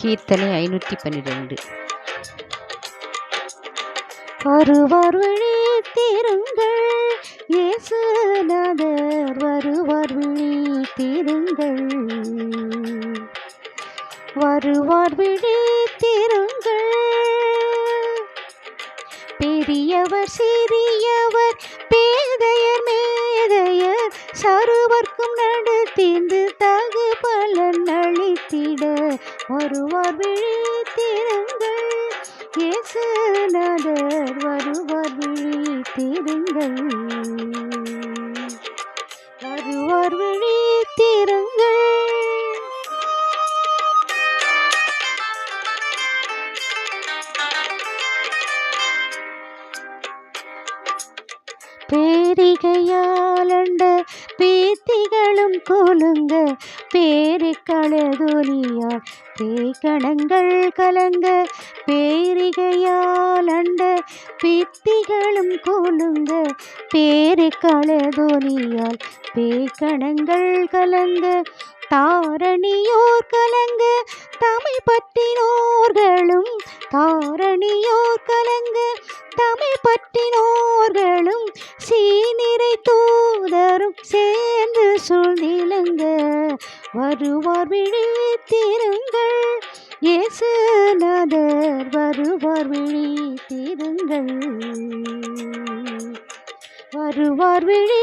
கீர்த்தனை ஐநூற்றி பன்னிரெண்டு. வருவார் விழி தீருங்கள் இயேசுநாதர் வருவார் விழி தீருங்கள். வருவார் விழித்திருங்கள் பெரியவர் சிறியவர் பேதையர் மேதையர் சருவர்க்கும் நடுத்தீர்ந்து தகு பலன் அளித்திட வருவார் விழித்திருங்கள் இயேசுநாதர் வருவார் விழித்திருங்கள் வருவார் விழித்திருங்கள் பேரிகையாலண்ட பீத்திகளும் கூலுங்க பேரிக்களதுனியால் பேய்கணங்கள் கலங்க பேரிகையால் பேரிகையாலண்ட பேத்திகளும் கொலுங்க பேரிக்களதுனியால் பேய்கணங்கள் கலங்க தாரணியோர் கலங்க தமிழ் பற்றினோர்களும் தாரணியோர் கலங்க தமிழ் பற்றினோர்களும் சீனிரை தூதரும் சேர்ந்து சொல்லி வருவார் விழித்திருங்கள். இயேசுநாதர் வருவார் விழித்திருங்கள். வருவார் விழி